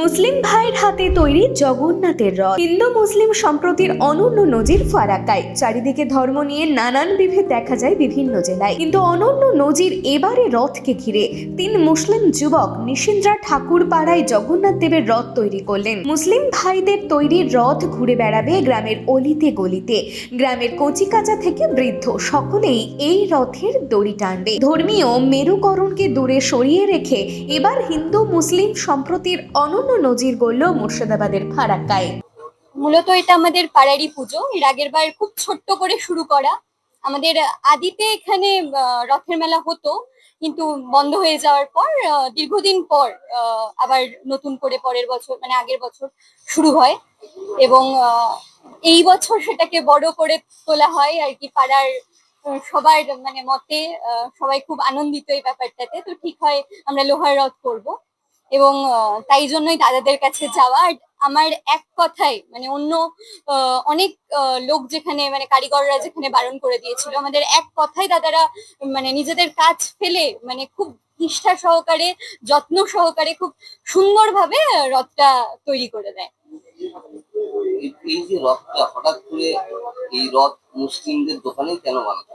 মুসলিম ভাইয়ের হাতে তৈরি জগন্নাথের রথ। হিন্দু মুসলিম সম্প্রতির অনন্য নজির ফারাক্কায়। চারিদিকে ধর্ম নিয়ে নানান বিভেদ দেখা যায় বিভিন্ন জেলায়। কিন্তু অনন্য নজির এবারে রথকে ঘিরে। তিন মুসলিম যুবক নিশিন্দ্রা ঠাকুর পাড়ায় জগন্নাথ দেবের রথ তৈরি করলেন। মুসলিম ভাইদের তৈরি রথ ঘুরে বেড়াবে গ্রামের অলিতে গলিতে। গ্রামের কচিকাচা থেকে বৃদ্ধ সকলেই এই রথের দড়ি টানবে। ধর্মীয় মেরুকরণকে দূরে সরিয়ে রেখে এবার হিন্দু মুসলিম সম্প্রতির অনন্য নজির গড়ল মুর্শিদাবাদের ফারাক্কায়। মূলত এটা আমাদের পাড়ারই পুজো। এর আগের বার খুব ছোট্ট করে শুরু করা। আমাদের আদিতে এখানে রথের মেলা হতো, কিন্তু বন্ধ হয়ে যাওয়ার পর দীর্ঘদিন পর আবার নতুন করে পরের বছর মানে আগের বছর শুরু হয়। এবং এই বছর সেটাকে বড় করে তোলা হয় আর কি পাড়ার সবার মানে মতে সবাই খুব আনন্দিত এই ব্যাপারটাতে। তো ঠিক হয়, আমরা লোহার রথ করব। এবং তাই জন্যই দাদাদের কাছে যাওয়া। আমার এক কথায় মানে অন্য অনেক লোক যেখানে মানে কারিগররা যেখানে বারণ করে দিয়েছিল আমাদের এক কথায় দাদারা মানে নিজেদের কাজ ফেলে মানে খুব নিষ্ঠা সহকারে যত্ন সহকারে খুব সুন্দরভাবে রথটা তৈরি করে দেয়। এই- যে রথটা হঠাৎ করে এই রথ মুসলিমদের দোকানে কেন বানানো?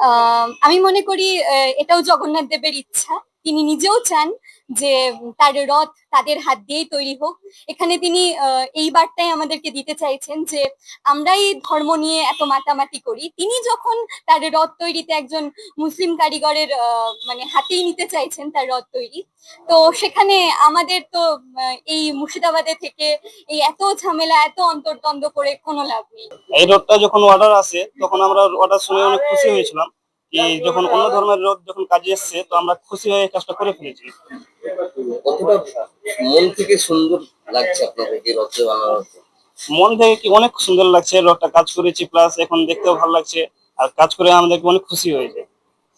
আহ, আমি মনে করি এটাও জগন্নাথ দেবের ইচ্ছা। তিনি নিজেও চান যে তার রথ তাদের হাত দিয়েই তৈরি হোক। এখানে তিনি এই বার্তাই আমাদেরকে দিতে চাইছেন যে, আমরাই ধর্ম নিয়ে এত মাতামাতি করি। তিনি যখন তার রথ তৈরিতে একজন মুসলিম কারিগরের মানে হাতেই নিতে চাইছেন তার রথ তৈরি, তো সেখানে আমাদের তো এই মুর্শিদাবাদে থেকে এই এত ঝামেলা, এত অন্তর্দ্বন্দ্ব করে কোনো লাভ নেই। এই রথটা যখন অর্ডার আসে, তখন আমরা অর্ডার শুনে অনেক খুশি হয়েছিলাম। যখন অন্য ধর্মের রথ যখন কাজে এসছে, তো আমরা খুশি হয়ে কাজটা করে ফেলেছি। কতটা মন থেকে সুন্দর লাগছে আপনাদের রথে বানানো মন থেকে কি অনেক সুন্দর লাগছে, রথটা কাজ করেছি প্লাস এখন দেখতেও ভালো লাগছে, আর কাজ করে আমাদেরকে অনেক খুশি হয়েছে।